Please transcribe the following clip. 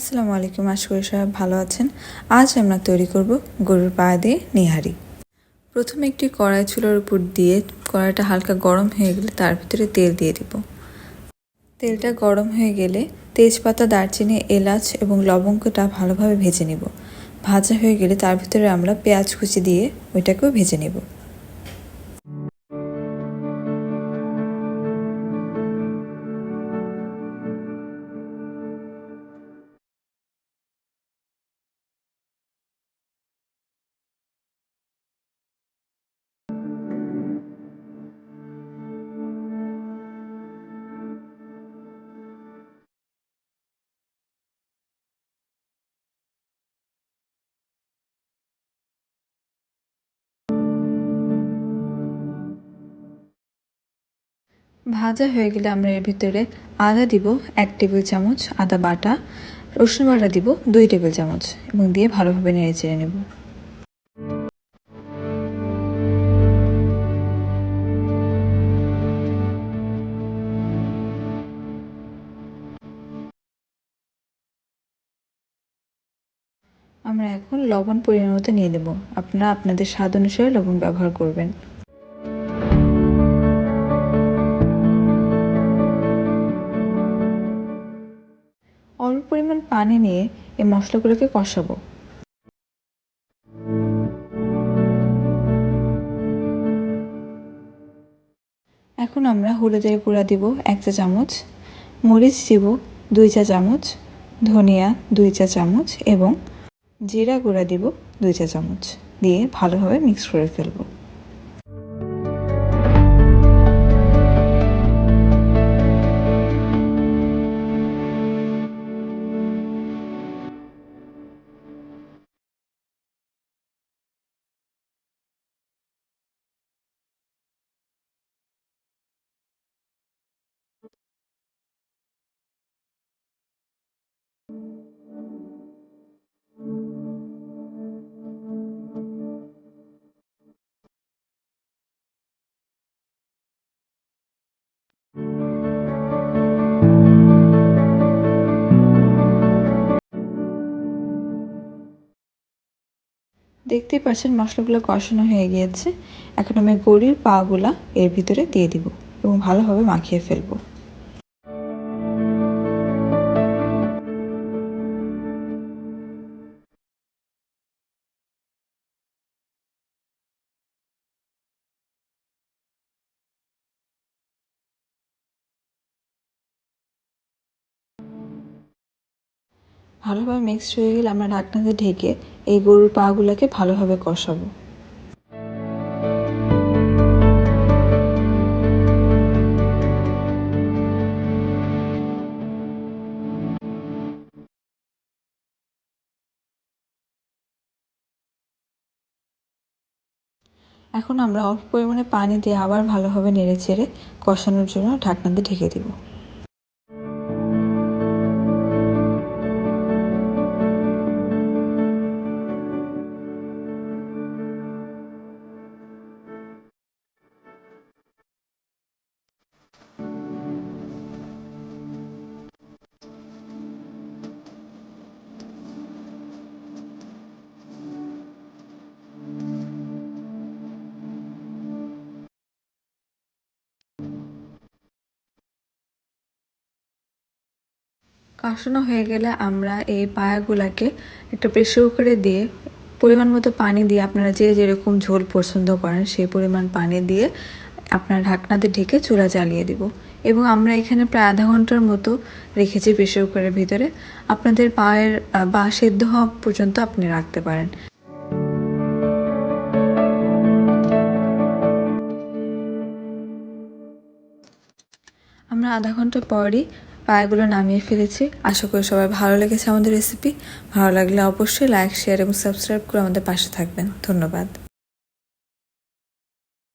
আসসালামু আলাইকুম। আশা করি সবাই ভালো আছেন। আজ আমরা তৈরি করব গরুর পা দিয়ে নিহারি। প্রথমে একটি কড়াই চুলার উপর দিয়ে কড়াইটা হালকা গরম হয়ে গেলে তার ভিতরে তেল দিয়ে দিব। তেলটা গরম হয়ে গেলে তেজপাতা, দারচিনি, এলাচ এবং লবঙ্গটা ভালোভাবে ভেজে নিব। ভাজা হয়ে গেলে তার ভিতরে আমরা পেঁয়াজ কুচি দিয়ে ওইটাকেও ভেজে নেব। ভাজা হয়ে গেলে আমরা এর ভিতরে আদা দিব এক টেবিল চামচ আদা বাটা, রসুন বাটা দিব দুই টেবিল চামচ এবং দিয়ে ভালোভাবে নেড়ে চেড়ে নেব। আমরা এখন লবণ পরিমাণ মতো নিয়ে দেব আপনারা আপনাদের স্বাদ অনুসারে লবণ ব্যবহার করবেন। অল্প পরিমাণ পানি নিয়ে এই মশলাগুলোকে কষাবো। এখন আমরা হলুদের গুঁড়া দিব এক চা চামচ, মরিচ দিব দুই চা চামচ, ধনিয়া দুই চা চামচ এবং জিরা গুঁড়া দিব দুই চা চামচ দিয়ে ভালোভাবে মিক্স করে ফেলব। দেখতেই পাচ্ছেন মশলাগুলো কষানো হয়ে গিয়েছে। এখন আমি গরুর পাগুলা এর ভিতরে দিয়ে দিব এবং ভালোভাবে মাখিয়ে ফেলব। ভালোভাবে মিক্সড হয়ে গেলে আমরা ঢাকনাতে ঢেকে এই গরুর পাগুলোকে ভালোভাবে কষাবো। এখন আমরা অল্প পরিমাণে পানি দিয়ে আবার ভালোভাবে নেড়ে চেড়ে কষানোর জন্য ঢাকনাতে ঢেকে দিব। কষানো হয়ে গেলে আমরা এই পায়াগুলাকে একটা প্রেশার কুকারে দিয়ে পরিমাণ মতো পানি দিয়ে আপনারা যে যেরকম ঝোল পছন্দ করেন সেই পরিমাণ পানি দিয়ে আপনার ঢাকনাতে ঢেকে চুলা জ্বালিয়ে দিব। এবং আমরা এখানে প্রায় আধা ঘণ্টার মতো রেখেছি প্রেশার কুকারের ভিতরে। আপনাদের পায়ের বা সেদ্ধ হওয়া পর্যন্ত আপনি রাখতে পারেন। আমরা আধা ঘণ্টা পরই পায়েগুলো নামিয়ে ফেলেছি। আশা করি সবাই ভালো লেগেছে আমাদের রেসিপি ভালো লাগলে অবশ্যই লাইক শেয়ার এবং সাবস্ক্রাইব করে আমাদের পাশে থাকবেন। ধন্যবাদ।